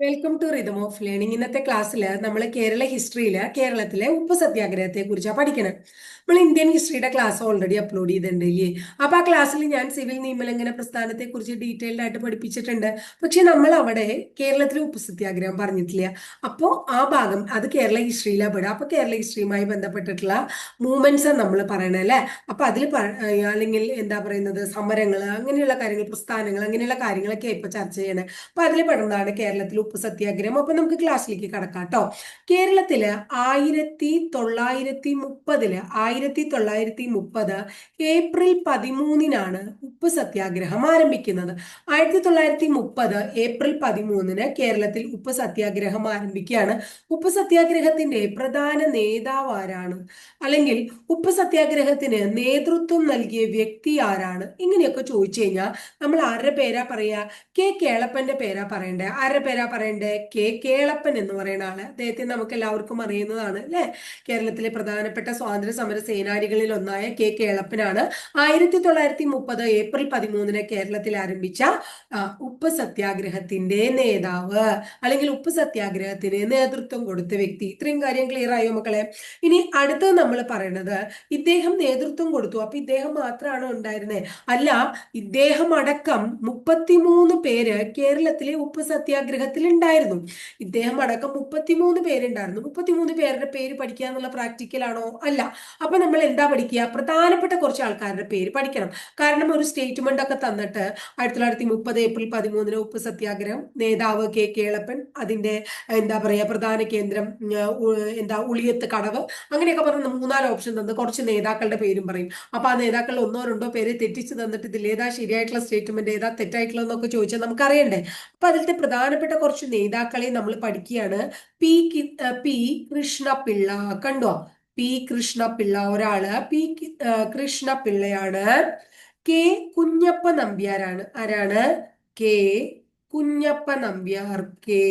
Welcome to rhythm of learning ഇന്നത്തെ ക്ലാസ്സിൽ നമ്മൾ കേരള ഹിസ്റ്ററിയിൽ കേരളത്തിലെ ഉപ്പ് സത്യാഗ്രഹത്തെ കുറിച്ചാണ് പഠിക്കണം നമ്മൾ ഇന്ത്യൻ ഹിസ്റ്ററിയുടെ ക്ലാസ് ഓൾറെഡി അപ്ലോഡ് ചെയ്തിട്ടുണ്ട് ഇല്ലേ? അപ്പൊ ആ ക്ലാസ്സിൽ ഞാൻ സിവിൽ നിയമലംഘന പ്രസ്ഥാനത്തെ കുറിച്ച് ഡീറ്റെയിൽഡ് ആയിട്ട് പഠിപ്പിച്ചിട്ടുണ്ട്. പക്ഷെ നമ്മൾ അവിടെ കേരളത്തിലെ ഉപ്പ് സത്യാഗ്രഹം പറഞ്ഞിട്ടില്ല. അപ്പോൾ ആ ഭാഗം അത് കേരള ഹിസ്റ്ററിയിലാണ് പെടുക. അപ്പൊ കേരള ഹിസ്റ്ററിയുമായി ബന്ധപ്പെട്ടിട്ടുള്ള മൂവ്മെന്റ്സ് നമ്മൾ പറയണേ അല്ലേ? അപ്പൊ അതിൽ അല്ലെങ്കിൽ എന്താ പറയുന്നത്? സമരങ്ങൾ അങ്ങനെയുള്ള കാര്യങ്ങൾ പ്രസ്ഥാനങ്ങൾ അങ്ങനെയുള്ള കാര്യങ്ങളൊക്കെ ഇപ്പൊ ചർച്ച ചെയ്യണേ. അപ്പൊ അതിൽ പെടുന്നതാണ് കേരളത്തിൽ ഉപ്പ് സത്യാഗ്രഹം. അപ്പൊ നമുക്ക് ക്ലാസ്സിലേക്ക് കടക്കാം കേട്ടോ കേരളത്തിൽ ആയിരത്തി തൊള്ളായിരത്തി മുപ്പതിൽ ആയിരത്തി തൊള്ളായിരത്തി മുപ്പത് ഏപ്രിൽ പതിമൂന്നിനാണ് ഉപ്പ് സത്യാഗ്രഹം ആരംഭിക്കുന്നത്. ആയിരത്തി തൊള്ളായിരത്തി മുപ്പത് ഏപ്രിൽ പതിമൂന്നിന് കേരളത്തിൽ ഉപ്പ് സത്യാഗ്രഹം ആരംഭിക്കുകയാണ്. ഉപ്പ് സത്യാഗ്രഹത്തിന്റെ പ്രധാന നേതാവ് ആരാണ്? അല്ലെങ്കിൽ ഉപ്പ് സത്യാഗ്രഹത്തിന് നേതൃത്വം നൽകിയ വ്യക്തി ആരാണ്? ഇങ്ങനെയൊക്കെ ചോദിച്ചു കഴിഞ്ഞാൽ നമ്മൾ ആരുടെ പേരാ പറയാ? കെ കേളപ്പന്റെ പേരാ പറയണ്ടേ? ആരുടെ പേരാ പറയണ്ടേ? കെ. കേളപ്പൻ എന്ന് പറയുന്ന ആൾ. അദ്ദേഹത്തെ നമുക്ക് എല്ലാവർക്കും അറിയുന്നതാണ് അല്ലെ? കേരളത്തിലെ പ്രധാനപ്പെട്ട സ്വാതന്ത്ര്യ സമര സേനാനികളിൽ ഒന്നായ കെ. കേളപ്പനാണ്. ആയിരത്തി തൊള്ളായിരത്തി മുപ്പത് ഏപ്രിൽ പതിമൂന്നിന് കേരളത്തിൽ ആരംഭിച്ച ഉപ്പ് സത്യാഗ്രഹത്തിന്റെ നേതാവ്. അല്ലെങ്കിൽ ഉപ്പ് സത്യാഗ്രഹത്തിന് നേതൃത്വം കൊടുത്ത വ്യക്തി. ഇത്രയും കാര്യം ക്ലിയർ ആയോ മക്കളെ? ഇനി അടുത്തത് നമ്മൾ പറയണത് ഇദ്ദേഹം നേതൃത്വം കൊടുത്തു. അപ്പൊ ഇദ്ദേഹം മാത്രമാണ് ഉണ്ടായിരുന്നത് അല്ല ഇദ്ദേഹം അടക്കം മുപ്പത്തിമൂന്ന് പേര് കേരളത്തിലെ ഉപ്പ് സത്യാഗ്രഹത്തിൽ ഉണ്ടായിരുന്നു ഇദ്ദേഹം അടക്കം മുപ്പത്തിമൂന്ന് പേരുണ്ടായിരുന്നു. മുപ്പത്തിമൂന്ന് പേരുടെ പേര് പഠിക്കുക എന്നുള്ള പ്രാക്ടിക്കൽ ആണോ? അല്ല. അപ്പൊ നമ്മൾ എന്താ പഠിക്കുക? പ്രധാനപ്പെട്ട കുറച്ച് ആൾക്കാരുടെ പേര് പഠിക്കണം. കാരണം ഒരു സ്റ്റേറ്റ്മെന്റ് ഒക്കെ തന്നിട്ട് ആയിരത്തി തൊള്ളായിരത്തി മുപ്പത് ഏപ്രിൽ പതിമൂന്നിന് ഉപ്പ് സത്യാഗ്രഹം നേതാവ് കെ കേളപ്പൻ അതിന്റെ എന്താ പറയാ പ്രധാന കേന്ദ്രം എന്താ ഉളിയത്ത് കടവ് അങ്ങനെയൊക്കെ പറഞ്ഞ് മൂന്നാൽ ഓപ്ഷൻ തന്ന് കുറച്ച് നേതാക്കളുടെ പേരും പറയും. അപ്പൊ ആ നേതാക്കളിൽ ഒന്നോ രണ്ടോ പേര് തെറ്റിച്ച് തന്നിട്ട് ഇതിൽ ഏതാ ശരിയായിട്ടുള്ള സ്റ്റേറ്റ്മെന്റ് ഏതാ തെറ്റായിട്ടുള്ള എന്നൊക്കെ ചോദിച്ചാൽ നമുക്ക് അറിയണ്ടേ അപ്പൊ അതിലത്തെ പ്രധാനപ്പെട്ട കുറച്ച് നേതാക്കളെ നമ്മൾ പഠിക്കുകയാണ്. P P Krishnapillai. കണ്ടോ? പി കൃഷ്ണപിള്ള ഒരാൾ. പി കൃഷ്ണപിള്ളയാണ്. കെ കുഞ്ഞപ്പ നമ്പ്യാരാണ്. ആരാണ്? കെ കുഞ്ഞപ്പ നമ്പ്യാർ. കെ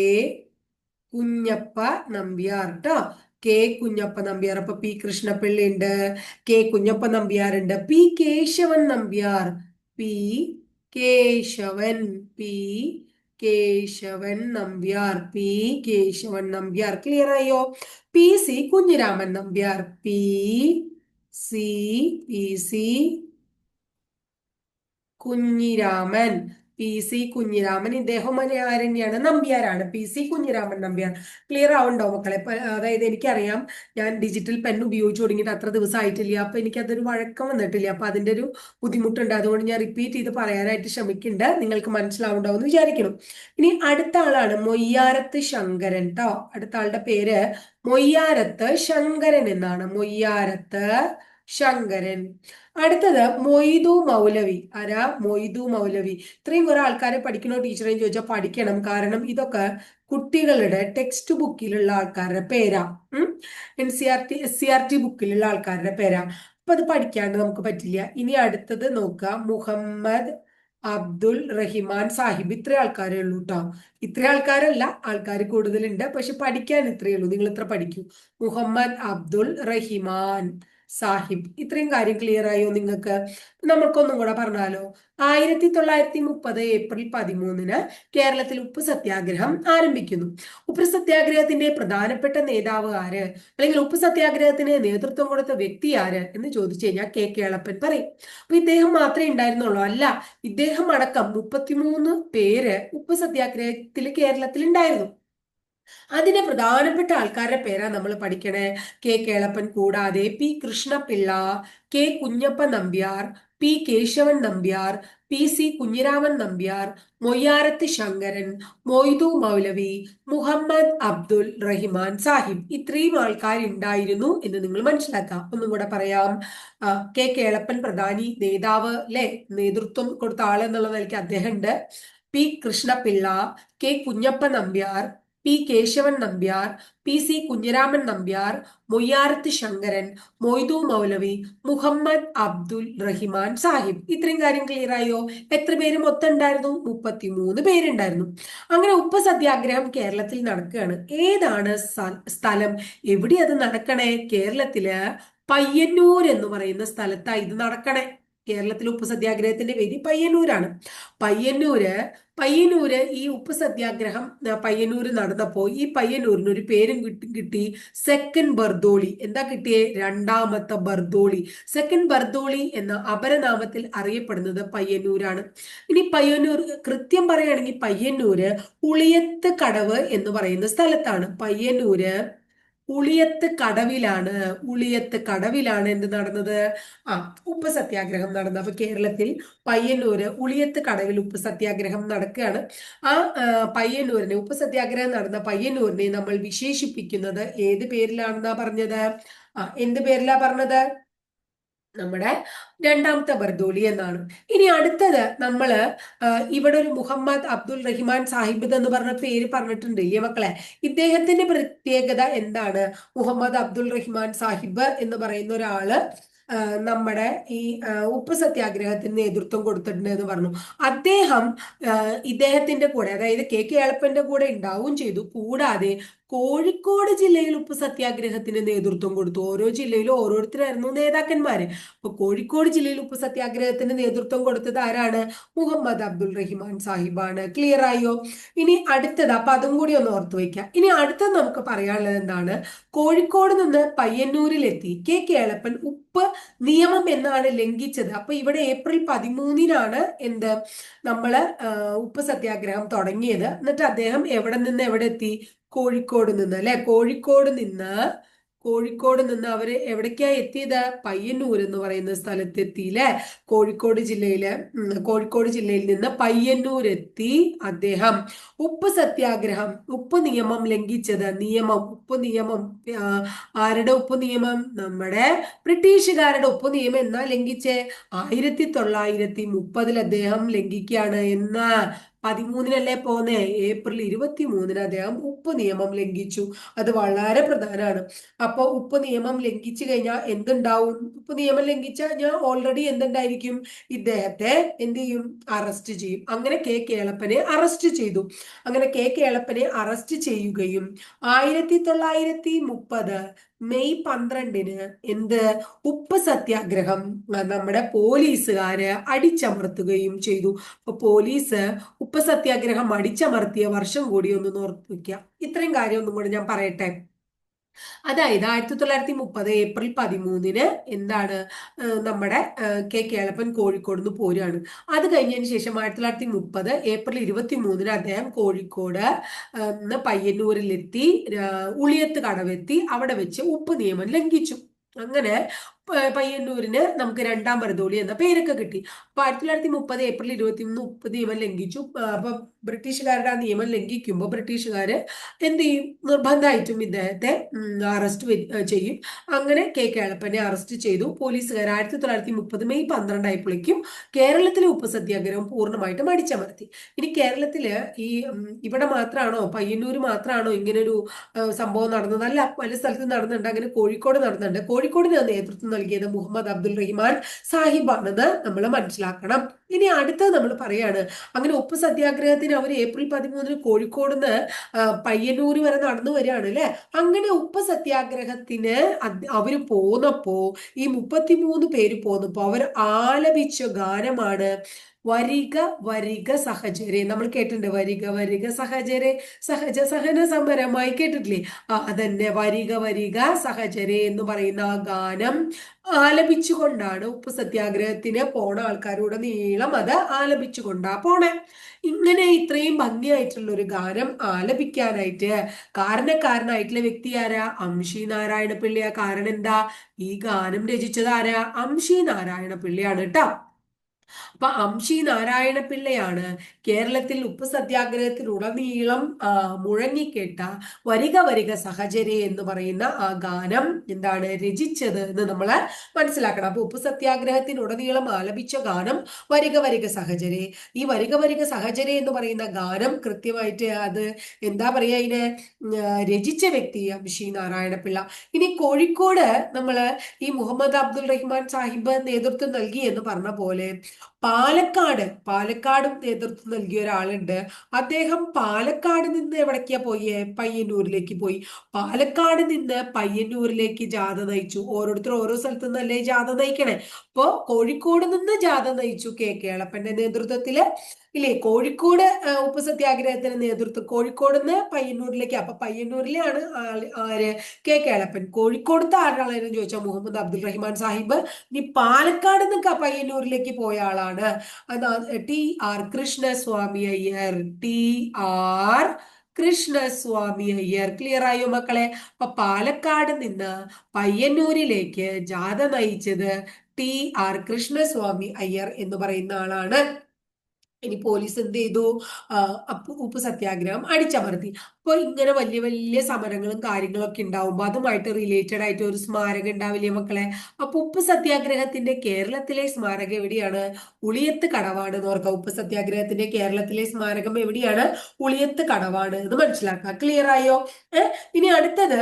കുഞ്ഞപ്പ നമ്പ്യാർ കേട്ടോ കെ കുഞ്ഞപ്പ നമ്പ്യാർ. അപ്പൊ പി കൃഷ്ണപിള്ള ഉണ്ട് കെ കുഞ്ഞപ്പ നമ്പ്യാർ ഉണ്ട് P Kesavan Nambiar. P Kesavan. P Kesavan Nambiar P Kesavan Nambiar. Clear ആയോ? P C Kunhiraman Nambiar P C P C Kunhiraman. P C Kunhiraman ഇദ്ദേഹം ആരന്നെയാണ് നമ്പ്യാരാണ്. P C Kunhiraman Nambiar. Clear ആവുണ്ടോ മക്കളെ? അതായത് എനിക്കറിയാം ഞാൻ digital pen ഉപയോഗിച്ചു തുടങ്ങിയിട്ട് അത്ര ദിവസം ആയിട്ടില്ല അപ്പൊ എനിക്ക് അതൊരു വഴക്കം വന്നിട്ടില്ല. അപ്പൊ അതിന്റെ ഒരു ബുദ്ധിമുട്ടുണ്ട്. അതുകൊണ്ട് ഞാൻ റിപ്പീറ്റ് ചെയ്ത് പറയാനായിട്ട് ശ്രമിക്കുന്നുണ്ട്. നിങ്ങൾക്ക് മനസ്സിലാവുണ്ടോ എന്ന് വിചാരിക്കണം ഇനി അടുത്ത ആളാണ് മൊയ്യാരത്ത് ശങ്കരൻ കേട്ടോ അടുത്ത ആളുടെ പേര് മൊയ്യാരത്ത് ശങ്കരൻ എന്നാണ്. മൊയ്യാരത്ത് ശങ്കരൻ. അടുത്തത് മൊയ്തു മൗലവി. ആരാ? മൊയ്തു മൗലവി. ഇത്രയും കുറെ ആൾക്കാരെ പഠിക്കണോ ടീച്ചറേയും ചോദിച്ചാൽ പഠിക്കണം. കാരണം ഇതൊക്കെ കുട്ടികളുടെ ടെക്സ്റ്റ് ബുക്കിലുള്ള ആൾക്കാരുടെ പേരാ. N C R T S C R T ബുക്കിലുള്ള ആൾക്കാരുടെ പേരാ. അപ്പൊ അത് പഠിക്കാണ്ട് നമുക്ക് പറ്റില്ല. ഇനി അടുത്തത് നോക്കുക മുഹമ്മദ് അബ്ദുൾ റഹിമാൻ സാഹിബ്. ഇത്ര ആൾക്കാരേ ഉള്ളൂ കേട്ടോ ഇത്ര ആൾക്കാരല്ല ആൾക്കാർ കൂടുതലുണ്ട്. പക്ഷെ പഠിക്കാൻ ഇത്രയേ ഉള്ളൂ. നിങ്ങൾ ഇത്ര പഠിക്കൂ? മുഹമ്മദ് അബ്ദുൾ റഹിമാൻ. സാഹിബ്. ഇത്രയും കാര്യം ക്ലിയർ ആയോ നിങ്ങൾക്ക്? നമുക്കൊന്നും കൂടെ പറഞ്ഞാലോ? ആയിരത്തി തൊള്ളായിരത്തി മുപ്പത് ഏപ്രിൽ പതിമൂന്നിന് കേരളത്തിൽ ഉപ്പ് സത്യാഗ്രഹം ആരംഭിക്കുന്നു. ഉപ്പ് സത്യാഗ്രഹത്തിന്റെ പ്രധാനപ്പെട്ട നേതാവ് ആര്? അല്ലെങ്കിൽ ഉപ്പ് സത്യാഗ്രഹത്തിന് നേതൃത്വം കൊടുത്ത വ്യക്തി ആര് എന്ന് ചോദിച്ചു കഴിഞ്ഞാൽ കെ. കേളപ്പൻ പറയും. അപ്പൊ ഇദ്ദേഹം മാത്രമേ ഉണ്ടായിരുന്നുള്ളൂ. അല്ല ഇദ്ദേഹം അടക്കം മുപ്പത്തിമൂന്ന് പേര് ഉപ്പ് സത്യാഗ്രഹത്തിൽ കേരളത്തിൽ ഉണ്ടായിരുന്നു. അതിന്റെ പ്രധാനപ്പെട്ട ആൾക്കാരുടെ പേരാ നമ്മൾ പഠിക്കണേ. കെ കേളപ്പൻ കൂടാതെ P Krishnapillai K Kunjappa Nambiar P Kesavan Nambiar P C Kunhiraman Nambiar Moyyarath Sankaran Moidu Maulavi Muhammad Abdul Rahiman Sahib. ഇത്രയും ആൾക്കാരുണ്ടായിരുന്നു എന്ന് നിങ്ങൾ മനസ്സിലാക്കാം ഒന്നും കൂടെ പറയാം. കെ കേളപ്പൻ പ്രധാനി നേതാവ് അല്ലെ നേതൃത്വം കൊടുത്ത ആളെന്നുള്ള നിലയ്ക്ക് അദ്ദേഹം ഉണ്ട്. P Krishnapillai K Kunjappa Nambiar P Kesavan Nambiar P C Kunhiraman Nambiar Moyyarath Sankaran Moidu Maulavi Muhammad Abdul Rahiman Sahib. ഇത്രയും കാര്യം ക്ലിയർ ആയോ? എത്ര പേര് മൊത്തം ഉണ്ടായിരുന്നു? മുപ്പത്തിമൂന്ന് പേരുണ്ടായിരുന്നു. അങ്ങനെ ഉപ്പ് സത്യാഗ്രഹം കേരളത്തിൽ നടക്കുകയാണ്. ഏതാണ് സ്ഥലം? എവിടെ അത് നടക്കണേ? കേരളത്തിൽ പയ്യന്നൂർ എന്ന് പറയുന്ന സ്ഥലത്താണ് ഇത് നടക്കണേ. കേരളത്തിലെ ഉപ്പ് സത്യാഗ്രഹത്തിന്റെ വേദി പയ്യന്നൂരാണ്. പയ്യന്നൂര് പയ്യന്നൂര് ഈ ഉപ്പ് സത്യാഗ്രഹം പയ്യന്നൂര് നടന്നപ്പോൾ ഈ പയ്യന്നൂരിന് ഒരു പേരും കിട്ടി സെക്കൻഡ് ബർദോളി. എന്താ കിട്ടിയേ? രണ്ടാമത്തെ ബർദോളി. സെക്കൻഡ് ബർദോളി എന്ന അപരനാമത്തിൽ അറിയപ്പെടുന്നത് പയ്യന്നൂരാണ്. ഇനി പയ്യന്നൂർ കൃത്യം പറയുകയാണെങ്കിൽ പയ്യന്നൂര് ഉളിയത്ത് കടവ് എന്ന് പറയുന്ന സ്ഥലത്താണ്. പയ്യന്നൂര് ഉളിയത്ത് കടവിലാണ് ഉളിയത്ത് കടവിലാണ് എന്ത് നടന്നത്? ആ ഉപ്പ് സത്യാഗ്രഹം നടന്നത് അപ്പൊ കേരളത്തിൽ പയ്യന്നൂര് ഉളിയത്ത് കടവിൽ ഉപ്പ് സത്യാഗ്രഹം നടക്കുകയാണ്. ആ പയ്യന്നൂരിനെ ഉപ്പ് സത്യാഗ്രഹം നടന്ന പയ്യന്നൂരിനെ നമ്മൾ വിശേഷിപ്പിക്കുന്നത് ഏത് പേരിലാണെന്നാ പറഞ്ഞത്? ആ എന്ത് പേരിലാ പറഞ്ഞത്? നമ്മുടെ രണ്ടാമത്തെ ബർദോളി എന്നാണ്. ഇനി അടുത്തത് നമ്മൾ ഇവിടെ ഒരു മുഹമ്മദ് അബ്ദുൽ റഹിമാൻ സാഹിബ് എന്ന് പറഞ്ഞ പേര് പറഞ്ഞിട്ടുണ്ട്. ഈ മക്കളെ? ഇദ്ദേഹത്തിന്റെ പ്രത്യേകത എന്താണ്? മുഹമ്മദ് അബ്ദുൽ റഹിമാൻ സാഹിബ് എന്ന് പറയുന്ന ഒരാൾ നമ്മുടെ ഈ ഉപ്പ് സത്യാഗ്രഹത്തിന് നേതൃത്വം കൊടുത്തിട്ടുണ്ട് എന്ന് പറഞ്ഞു. അദ്ദേഹം ഇദ്ദേഹത്തിന്റെ കൂടെ അതായത് കെ കെ എളപ്പന്റെ കൂടെ ഉണ്ടാവുകയും ചെയ്തു. കൂടാതെ കോഴിക്കോട് ജില്ലയിൽ ഉപ്പ് സത്യാഗ്രഹത്തിന് നേതൃത്വം കൊടുത്തു. ഓരോ ജില്ലയിലും ഓരോരുത്തരായിരുന്നു നേതാക്കന്മാര്. അപ്പൊ കോഴിക്കോട് ജില്ലയിൽ ഉപ്പ് സത്യാഗ്രഹത്തിന് നേതൃത്വം കൊടുത്തത് ആരാണ്? മുഹമ്മദ് അബ്ദുൾ റഹിമാൻ സാഹിബാണ്. ക്ലിയർ ആയോ? ഇനി അടുത്തത് അപ്പൊ അതും കൂടി ഒന്ന് ഓർത്തു വയ്ക്കാം. ഇനി അടുത്തത് നമുക്ക് പറയാനുള്ളത് എന്താണ്? കോഴിക്കോട് നിന്ന് പയ്യന്നൂരിലെത്തി. കെ കേളപ്പൻ ഉപ്പ് നിയമം എന്നാണ് ലംഘിച്ചത്. അപ്പൊ ഇവിടെ ഏപ്രിൽ പതിമൂന്നിനാണ് എന്ത്? നമ്മൾ ഉപ്പ് സത്യാഗ്രഹം തുടങ്ങിയത്. എന്നിട്ട് അദ്ദേഹം എവിടെ നിന്ന് എവിടെ എത്തി? കോഴിക്കോട് നിന്ന് അല്ലെ? കോഴിക്കോട് നിന്ന് കോഴിക്കോട് നിന്ന് അവർ എവിടേക്കാ എത്തിയത്? പയ്യന്നൂർ എന്ന് പറയുന്ന സ്ഥലത്ത് അല്ലെ? കോഴിക്കോട് ജില്ലയിലെ കോഴിക്കോട് ജില്ലയിൽ നിന്ന് പയ്യന്നൂർ എത്തി അദ്ദേഹം. ഉപ്പ് സത്യാഗ്രഹം ഉപ്പ് നിയമം ലംഘിച്ചത് നിയമം ഉപ്പ് നിയമം ആരുടെ ഉപ്പ് നിയമം? നമ്മുടെ ബ്രിട്ടീഷുകാരുടെ ഉപ്പ് നിയമം എന്നാ ലംഘിച്ചേ? ആയിരത്തി തൊള്ളായിരത്തി മുപ്പതിൽ അദ്ദേഹം ലംഘിക്കുകയാണ് എന്ന് പതിമൂന്നിനല്ലേ പോന്നേ? ഏപ്രിൽ ഇരുപത്തി മൂന്നിന് അദ്ദേഹം ഉപ്പ് നിയമം ലംഘിച്ചു. അത് വളരെ പ്രധാനമാണ്. അപ്പോൾ ഉപ്പ് നിയമം ലംഘിച്ചു കഴിഞ്ഞാൽ എന്തുണ്ടാവും? ഉപ്പ് നിയമം ലംഘിച്ചാൽ ഞാൻ ഓൾറെഡി എന്തുണ്ടായിരിക്കും? ഇദ്ദേഹത്തെ എന്ത് ചെയ്യും? അറസ്റ്റ് ചെയ്യും. അങ്ങനെ കെ കേളപ്പനെ അറസ്റ്റ് ചെയ്തു. അങ്ങനെ കെ കേളപ്പനെ അറസ്റ്റ് ചെയ്യുകയും ആയിരത്തി തൊള്ളായിരത്തി മുപ്പത് മെയ് പന്ത്രണ്ടിന് എന്ത്? ഉപ്പ് സത്യാഗ്രഹം. നമ്മുടെ പോലീസുകാര് അടിച്ചമർത്തുകയും ചെയ്തു. അപ്പൊ പോലീസ് ഉപ്പ് സത്യാഗ്രഹം അടിച്ചമർത്തിയ വർഷം കൂടി ഒന്ന് ഓർത്തു വെക്കുക ഇത്രയും കാര്യം ഒന്നും കൂടി ഞാൻ പറയട്ടെ? അതായത് ആയിരത്തി തൊള്ളായിരത്തി മുപ്പത് ഏപ്രിൽ പതിമൂന്നിന് എന്താണ് നമ്മുടെ കെ കേളപ്പൻ കോഴിക്കോട് നിന്ന് പോരുകയാണ്. അത് കഴിഞ്ഞതിന് ശേഷം ആയിരത്തി തൊള്ളായിരത്തി മുപ്പത് ഏപ്രിൽ ഇരുപത്തി മൂന്നിന് അദ്ദേഹം കോഴിക്കോട് പയ്യന്നൂരിലെത്തി ഉളിയത്ത് കടവെത്തി അവിടെ വെച്ച് ഉപ്പ് നിയമം ലംഘിച്ചു. അങ്ങനെ പയ്യന്നൂരിന് നമുക്ക് രണ്ടാം ഭരതോളി എന്ന പേരൊക്കെ കിട്ടി. അപ്പൊ ആയിരത്തി തൊള്ളായിരത്തി മുപ്പത് ഏപ്രിൽ ഇരുപത്തി മൂന്ന് മുപ്പത് നിയമം ലംഘിച്ചു. അപ്പൊ ബ്രിട്ടീഷുകാരുടെ ആ നിയമം ലംഘിക്കുമ്പോൾ ബ്രിട്ടീഷുകാർ എന്ത് ചെയ്യും? നിർബന്ധമായിട്ടും ഇദ്ദേഹത്തെ അറസ്റ്റ് ചെയ്യും. അങ്ങനെ കെ. കേളപ്പനെ അറസ്റ്റ് ചെയ്തു. പോലീസുകാർ ആയിരത്തി തൊള്ളായിരത്തി മുപ്പത് മെയ് പന്ത്രണ്ടായപ്പോഴേക്കും കേരളത്തിലെ ഉപ്പ് സത്യാഗ്രഹം പൂർണമായിട്ടും അടിച്ചമർത്തി. ഇനി കേരളത്തിൽ ഈ ഇവിടെ മാത്രമാണോ പയ്യന്നൂർ മാത്രമാണോ ഇങ്ങനൊരു സംഭവം നടന്നത്? അല്ല പല സ്ഥലത്തും നടന്നുണ്ട് അങ്ങനെ കോഴിക്കോട് നടന്നുണ്ട് കോഴിക്കോടിന് നേതൃത്വം നൽകിയത് മുഹമ്മദ് അബ്ദുൽ റഹിമാൻ സാഹിബാണെന്ന് നമ്മൾ മനസ്സിലാക്കണം. ഇനി അടുത്തത് നമ്മൾ പറയാണ്. അങ്ങനെ ഉപ്പ് സത്യാഗ്രഹത്തിന് അവർ ഏപ്രിൽ പതിമൂന്നിന് കോഴിക്കോട് നിന്ന് പയ്യന്നൂര് വരെ നടന്നു വരികയാണ് അല്ലെ? അങ്ങനെ ഉപ്പ് സത്യാഗ്രഹത്തിന് അവർ പോന്നപ്പോ ഈ മുപ്പത്തിമൂന്ന് പേര് പോന്നപ്പോ അവർ ആലപിച്ച ഗാനമാണ് വരിക വരിക സഹചരെ നമ്മൾ കേട്ടിട്ടുണ്ട് വരിക വരിക സഹചരെ സഹജ സഹന സമരമായി കേട്ടിട്ടില്ലേ? ആ അതന്നെ വരിക വരിക സഹചരെ എന്ന് പറയുന്ന ആ ഗാനം ആലപിച്ചുകൊണ്ടാണ് ഉപ്പ് സത്യാഗ്രഹത്തിന് പോണ ആൾക്കാരുടെ നീളം അത് ആലപിച്ചുകൊണ്ടാ പോണേ. ഇങ്ങനെ ഇത്രയും ഭംഗിയായിട്ടുള്ള ഒരു ഗാനം ആലപിക്കാനായിട്ട് കാരണക്കാരനായിട്ടുള്ള വ്യക്തി ആരാ? അംശി നാരായണ പിള്ളിയാ കാരണം എന്താ ഈ ഗാനം രചിച്ചത് ആരാ? അംശി നാരായണ പിള്ളിയാണ് കേട്ടോ. അപ്പൊ അംശി നാരായണ പിള്ളയാണ് കേരളത്തിൽ ഉപ്പ് സത്യാഗ്രഹത്തിലുടനീളം മുഴങ്ങിക്കേട്ട വരിക വരിക സഹചരെ എന്ന് പറയുന്ന ആ ഗാനം എന്താണ് രചിച്ചത് എന്ന് നമ്മൾ മനസ്സിലാക്കണം. അപ്പൊ ഉപ്പ് സത്യാഗ്രഹത്തിനുടനീളം ആലപിച്ച ഗാനം വരിക വരിക സഹചരെ ഈ വരിക വരിക സഹചരെ എന്ന് പറയുന്ന ഗാനം കൃത്യമായിട്ട് അത് എന്താ പറയുക ഇതിനെ രചിച്ച വ്യക്തി അംശി നാരായണ പിള്ള. ഇനി കോഴിക്കോട് നമ്മൾ ഈ മുഹമ്മദ് അബ്ദുൾ റഹ്മാൻ സാഹിബ് നേതൃത്വം നൽകി എന്ന് പറഞ്ഞ പോലെ പാലക്കാട് പാലക്കാടും നേതൃത്വം നൽകിയ ഒരാളുണ്ട്. അദ്ദേഹം പാലക്കാട് നിന്ന് എവിടേക്കാ പോയേ? പയ്യന്നൂരിലേക്ക് പോയി. പാലക്കാട് നിന്ന് പയ്യന്നൂരിലേക്ക് ജാഥ നയിച്ചു. ഓരോരുത്തർ ഓരോ സ്ഥലത്തു നിന്നല്ലേ ജാഥ നയിക്കണേ? അപ്പോ കോഴിക്കോട് നിന്ന് ജാഥ നയിച്ചു കെ. കേളപ്പന്റെ നേതൃത്വത്തിൽ. ഇല്ലേ? കോഴിക്കോട് ഉപ്പ് സത്യാഗ്രഹത്തിന് നേതൃത്വം കോഴിക്കോട് നിന്ന് പയ്യന്നൂരിലേക്ക്. അപ്പൊ പയ്യന്നൂരിലാണ് ആര്? കെ കേളപ്പൻ. കോഴിക്കോടത്തെ ആരാളെന്ന് ചോദിച്ചാൽ മുഹമ്മദ് അബ്ദുൾ റഹ്മാൻ സാഹിബ്. ഇനി പാലക്കാട് നിന്ന് പയ്യന്നൂരിലേക്ക് പോയ ആളാണ്. T R Krishnaswamy Iyer. T R Krishnaswamy Iyer. Clear ആയോ മക്കളെ? അപ്പൊ പാലക്കാട് നിന്ന് പയ്യന്നൂരിലേക്ക് ജാഥ നയിച്ചത് ടി ആർ കൃഷ്ണസ്വാമി അയ്യർ എന്ന് പറയുന്ന ആളാണ്. ഇനി പോലീസ് എന്ത് ചെയ്തു? ഉപ്പ് സത്യാഗ്രഹം അടിച്ചമർത്തി. അപ്പോൾ ഇങ്ങനെ വലിയ വലിയ സമരങ്ങളും കാര്യങ്ങളൊക്കെ ഉണ്ടാവുമ്പോൾ അതുമായിട്ട് റിലേറ്റഡ് ആയിട്ട് ഒരു സ്മാരകം ഉണ്ടാവില്ലേ മക്കളെ? അപ്പൊ ഉപ്പ് സത്യാഗ്രഹത്തിന്റെ കേരളത്തിലെ സ്മാരകം എവിടെയാണ്? ഉളിയത്ത് കടവാണ് എന്ന് ഓർക്കുക ഉപ്പ് സത്യാഗ്രഹത്തിന്റെ കേരളത്തിലെ സ്മാരകം എവിടെയാണ്? ഉളിയത്ത് കടവാണ്. എന്ന് മനസ്സിലാക്കുക ക്ലിയർ ആയോ? ഇനി അടുത്തത്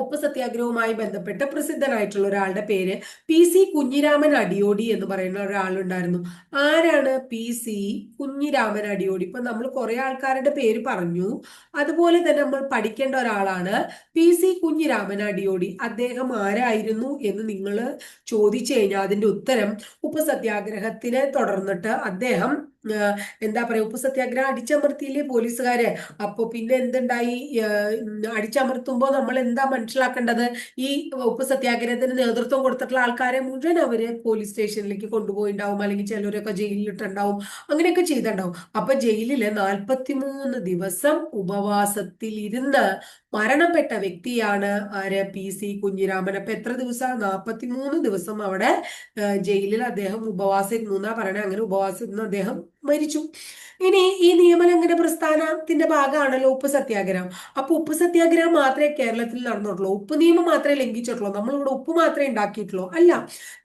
ഉപ്പ് സത്യാഗ്രഹവുമായി ബന്ധപ്പെട്ട് പ്രസിദ്ധനായിട്ടുള്ള ഒരാളുടെ പേര് പി സി കുഞ്ഞിരാമൻ അടിയോടി എന്ന് പറയുന്ന ഒരാളുണ്ടായിരുന്നു. ആരാണ് പി സി കുഞ്ഞിരാമൻ അടിയോടി? ഇപ്പൊ നമ്മൾ കുറെ ആൾക്കാരുടെ പേര് പറഞ്ഞു. അതുപോലെ തന്നെ നമ്മൾ പഠിക്കേണ്ട ഒരാളാണ് പി സി കുഞ്ഞിരാമൻ അടിയോടി. അദ്ദേഹം ആരായിരുന്നു എന്ന് നിങ്ങൾ ചോദിച്ചു കഴിഞ്ഞാൽ അതിന്റെ ഉത്തരം ഉപ്പ് സത്യാഗ്രഹത്തിനെ തുടർന്നിട്ട് അദ്ദേഹം എന്താ പറയാ ഉപ്പ് സത്യാഗ്രഹം അടിച്ചമർത്തിയില്ലേ പോലീസുകാര്? അപ്പൊ പിന്നെ എന്തുണ്ടായി? അടിച്ചമർത്തുമ്പോ നമ്മൾ എന്താ മനസ്സിലാക്കേണ്ടത്? ഈ ഉപ്പ് സത്യാഗ്രഹത്തിന് നേതൃത്വം കൊടുത്തിട്ടുള്ള ആൾക്കാരെ മുഴുവൻ അവർ പോലീസ് സ്റ്റേഷനിലേക്ക് കൊണ്ടുപോയിണ്ടാവും. അല്ലെങ്കിൽ ചിലരൊക്കെ ജയിലിലിട്ടുണ്ടാവും. അങ്ങനെയൊക്കെ ചെയ്തിട്ടുണ്ടാവും. അപ്പൊ ജയിലിൽ നാൽപ്പത്തിമൂന്ന് ദിവസം ഉപവാസത്തിൽ ഇരുന്ന് മരണപ്പെട്ട വ്യക്തിയാണ് ആര്? പി. സി. കുഞ്ഞിരാമൻ. അപ്പൊ എത്ര ദിവസം? നാൽപ്പത്തിമൂന്ന് ദിവസം അവിടെ ജയിലിൽ അദ്ദേഹം ഉപവാസം ഇരുന്നു എന്നാ പറയണേ. അങ്ങനെ ഉപവാസം ഇരുന്ന് അദ്ദേഹം മരിച്ചു. ഇനി ഈ നിയമലംഘന പ്രസ്ഥാനത്തിന്റെ ഭാഗമാണല്ലോ ഉപ്പ് സത്യാഗ്രഹം. അപ്പൊ ഉപ്പ് സത്യാഗ്രഹം മാത്രമേ കേരളത്തിൽ നടന്നിട്ടുള്ളൂ. ഉപ്പ് നിയമം മാത്രമേ ലംഘിച്ചിട്ടുള്ളൂ. നമ്മളിവിടെ ഉപ്പ് മാത്രമേ ഉണ്ടാക്കിയിട്ടുള്ളൂ. അല്ല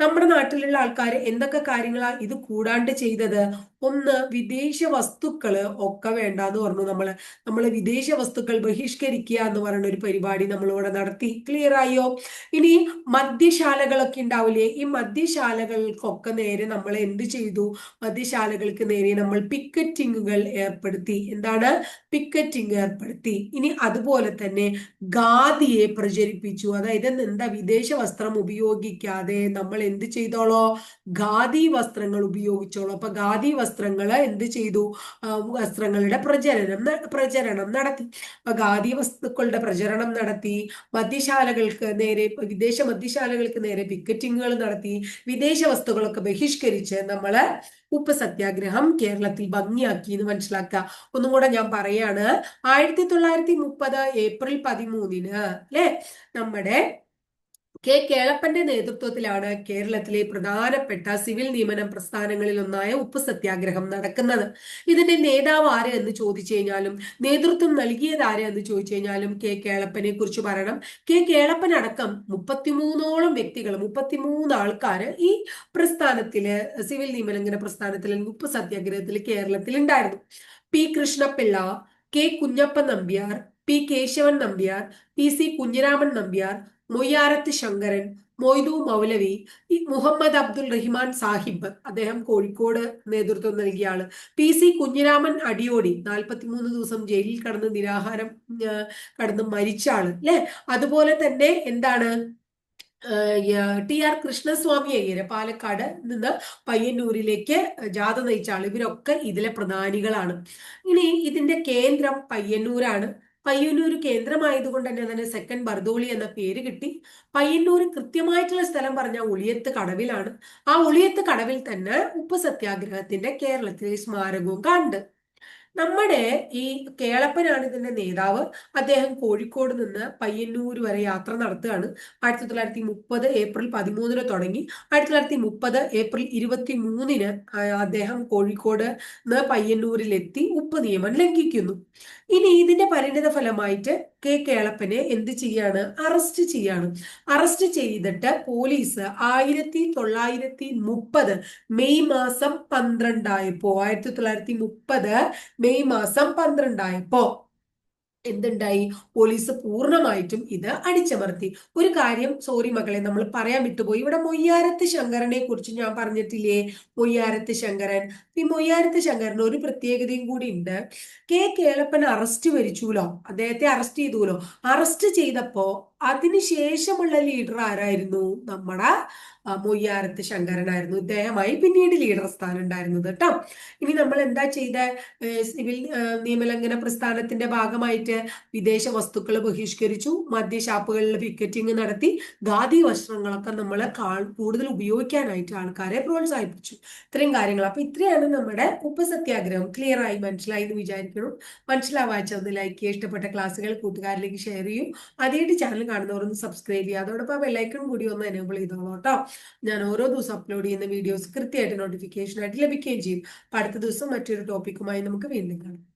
നമ്മുടെ നാട്ടിലുള്ള ആൾക്കാർ എന്തൊക്കെ കാര്യങ്ങളാണ് ഇത് കൂടാണ്ട് ചെയ്തത്? ഒന്ന് വിദേശ വസ്തുക്കൾ ഒക്കെ വേണ്ട എന്ന് പറഞ്ഞു. നമ്മൾ നമ്മൾ വിദേശ വസ്തുക്കൾ ബഹിഷ്കരിക്കുക എന്ന് പറയുന്ന ഒരു പരിപാടി നമ്മളിവിടെ നടത്തി. ക്ലിയർ ആയോ? ഇനി മദ്യശാലകളൊക്കെ ഉണ്ടാവില്ലേ? ഈ മദ്യശാലകൾക്കൊക്കെ നേരെ നമ്മൾ എന്ത് ചെയ്തു? മദ്യശാലകൾക്ക് നേരെ നമ്മൾ പിക്കറ്റിങ്ങുകൾ ഏർപ്പെടുത്തി. എന്താണ്? പിക്കറ്റിംഗ് ഏർപ്പെടുത്തി. ഇനി അതുപോലെ തന്നെ ഖാദിയെ പ്രചരിപ്പിച്ചു. അതായത് എന്താ വിദേശ വസ്ത്രം ഉപയോഗിക്കാതെ നമ്മൾ എന്ത് ചെയ്തോളോ? ഖാദി വസ്ത്രങ്ങൾ ഉപയോഗിച്ചോളോ. അപ്പൊ ഖാദി വസ്ത്രങ്ങൾ എന്ത് ചെയ്തു? വസ്ത്രങ്ങളുടെ പ്രചരണം പ്രചരണം നടത്തി. ഖാദി വസ്തുക്കളുടെ പ്രചരണം നടത്തി. മദ്യശാലകൾക്ക് നേരെ വിദേശ മദ്യശാലകൾക്ക് നേരെ പിക്കറ്റിങ്ങുകൾ നടത്തി. വിദേശ വസ്തുക്കളൊക്കെ ബഹിഷ്കരിച്ച് നമ്മൾ ഉപ്പ് സത്യാഗ്രഹം കേരളത്തിൽ ഭംഗിയാക്കി എന്ന് മനസ്സിലാക്കുക. ഒന്നും കൂടെ ഞാൻ പറയാണ്. ആയിരത്തി തൊള്ളായിരത്തി മുപ്പത് ഏപ്രിൽ പതിമൂന്നിന് അല്ലെ? നമ്മുടെ കെ. കേളപ്പന്റെ നേതൃത്വത്തിലാണ് കേരളത്തിലെ പ്രധാനപ്പെട്ട സിവിൽ നിയമന പ്രസ്ഥാനങ്ങളിൽ ഒന്നായ ഉപ്പ് സത്യാഗ്രഹം നടക്കുന്നത്. ഇതിന്റെ നേതാവ് ആര് എന്ന് ചോദിച്ചു കഴിഞ്ഞാലും നേതൃത്വം നൽകിയത് ആര് എന്ന് ചോദിച്ചു കഴിഞ്ഞാലും കെ. കേളപ്പനെ കുറിച്ച് പറയണം. കെ. കേളപ്പൻ അടക്കം മുപ്പത്തിമൂന്നോളം വ്യക്തികൾ മുപ്പത്തിമൂന്ന് ആൾക്കാർ ഈ പ്രസ്ഥാനത്തിൽ സിവിൽ നിയമലംഘന പ്രസ്ഥാനത്തിൽ ഉപ്പ് സത്യാഗ്രഹത്തിൽ കേരളത്തിൽ ഉണ്ടായിരുന്നു. P. Krishnapillai K. Kunjappan Nambiar P. Kesavan Nambiar P. C. Kunhiraman Nambiar Moyyarath Sankaran Moidu Maulavi Muhammad Abdul Rahiman Sahib അദ്ദേഹം കോഴിക്കോട് നേതൃത്വം നൽകിയ ആൾ. പി സി കുഞ്ഞിരാമൻ അടിയോടി നാൽപ്പത്തിമൂന്ന് ദിവസം ജയിലിൽ കടന്ന് നിരാഹാരം കടന്ന് മരിച്ച ആൾ അല്ലെ അതുപോലെ തന്നെ എന്താണ് ടി ആർ കൃഷ്ണസ്വാമി അയ്യര് പാലക്കാട് നിന്ന് പയ്യന്നൂരിലേക്ക് ജാഥ നയിച്ച ആൾ ഇവരൊക്കെ ഇതിലെ പ്രധാനികളാണ്. ഇനി ഇതിന്റെ കേന്ദ്രം പയ്യന്നൂരാണ്. പയ്യന്നൂർ കേന്ദ്രമായതുകൊണ്ട് തന്നെ അതിന് സെക്കൻഡ് ബർദോളി എന്ന പേര് കിട്ടി. പയ്യന്നൂർ കൃത്യമായിട്ടുള്ള സ്ഥലം പറഞ്ഞ ഉളിയത്ത് കടവിലാണ്. ആ ഉളിയത്ത് കടവിൽ തന്നെ ഉപ്പ് സത്യാഗ്രഹത്തിന്റെ കേരളത്തിലെ സ്മാരകവും കണ്ട് നമ്മുടെ ഈ കേളപ്പനാണ് ഇതിന്റെ നേതാവ്. അദ്ദേഹം കോഴിക്കോട് നിന്ന് പയ്യന്നൂർ വരെ യാത്ര നടത്തുകയാണ്. ആയിരത്തി തൊള്ളായിരത്തി മുപ്പത് ഏപ്രിൽ പതിമൂന്നിന് തുടങ്ങി. ആയിരത്തി തൊള്ളായിരത്തി മുപ്പത് ഏപ്രിൽ ഇരുപത്തി മൂന്നിന് അദ്ദേഹം കോഴിക്കോട് നിന്ന് പയ്യന്നൂരിലെത്തി ഉപ്പ് നിയമം ലംഘിക്കുന്നു. ഇനി ഇതിന്റെ പരിണിത ഫലമായിട്ട് കെ കേളപ്പനെ എന്ത് ചെയ്യാണ്? അറസ്റ്റ് ചെയ്യാണ്. അറസ്റ്റ് ചെയ്തിട്ട് പോലീസ് ആയിരത്തി തൊള്ളായിരത്തി മുപ്പത് മെയ് മാസം പന്ത്രണ്ടായപ്പോ ആയിരത്തി തൊള്ളായിരത്തി മുപ്പത് മെയ് മാസം പന്ത്രണ്ടായപ്പോ എന്തുണ്ടായി? പോലീസ് പൂർണമായിട്ടും ഇത് അടിച്ചമർത്തി. ഒരു കാര്യം സോറി മകളെ നമ്മൾ പറയാൻ വിട്ടുപോയി. ഇവിടെ മൊയ്യാരത്ത് ശങ്കരനെ കുറിച്ച് ഞാൻ പറഞ്ഞിട്ടില്ലേ? മൊയ്യാരത്ത് ശങ്കരൻ. ഈ മൊയ്യാരത്ത് ശങ്കരന് ഒരു പ്രത്യേകതയും കൂടി ഉണ്ട്. കെ. കേളപ്പൻ അറസ്റ്റ് വരിച്ചൂലോ? അദ്ദേഹത്തെ അറസ്റ്റ് ചെയ്തുലോ? അറസ്റ്റ് ചെയ്തപ്പോ അതിനുശേഷമുള്ള ലീഡർ ആരായിരുന്നു? നമ്മുടെ മൊയ്യാരത്ത് ശങ്കരനായിരുന്നു. ഇദ്ദേഹമായി പിന്നീട് ലീഡർ സ്ഥാനം ഉണ്ടായിരുന്നത് കേട്ടോ ഇനി നമ്മൾ എന്താ ചെയ്ത? സിവിൽ നിയമലംഘന പ്രസ്ഥാനത്തിന്റെ ഭാഗമായിട്ട് വിദേശ വസ്തുക്കൾ ബഹിഷ്കരിച്ചു. മദ്യഷാപ്പുകളിൽ പിക്കറ്റിംഗ് നടത്തി. ഖാദി വസ്ത്രങ്ങളൊക്കെ നമ്മൾ കൂടുതൽ ഉപയോഗിക്കാനായിട്ട് ആൾക്കാരെ പ്രോത്സാഹിപ്പിച്ചു. ഇത്രയും കാര്യങ്ങൾ. അപ്പൊ ഇത്രയാണ് നമ്മുടെ ഉപസത്യാഗ്രഹം. സത്യാഗ്രഹം ക്ലിയർ ആയി? മനസ്സിലായി എന്ന് വിചാരിക്കണം മനസ്സിലാവാച്ചത് ലൈക്ക് ചെയ്യുക ഇഷ്ടപ്പെട്ട ക്ലാസ്സുകൾ കൂട്ടുകാരിലേക്ക് ഷെയർ ചെയ്യും. അതേ ചാനൽ കാണുന്നവരൊന്ന് സബ്സ്ക്രൈബ് ചെയ്യുക. അതോടൊപ്പം ബെല്ലൈക്കൺ കൂടി ഒന്ന് എനേബിൾ ചെയ്തോളൂ കേട്ടോ. ഞാൻ ഓരോ ദിവസം അപ്ലോഡ് ചെയ്യുന്ന വീഡിയോസ് കൃത്യമായിട്ട് നോട്ടിഫിക്കേഷൻ ആയിട്ട് ലഭിക്കുകയും ചെയ്യും. അടുത്ത ദിവസം മറ്റൊരു ടോപ്പിക്കുമായി നമുക്ക് വീണ്ടും കാണാം.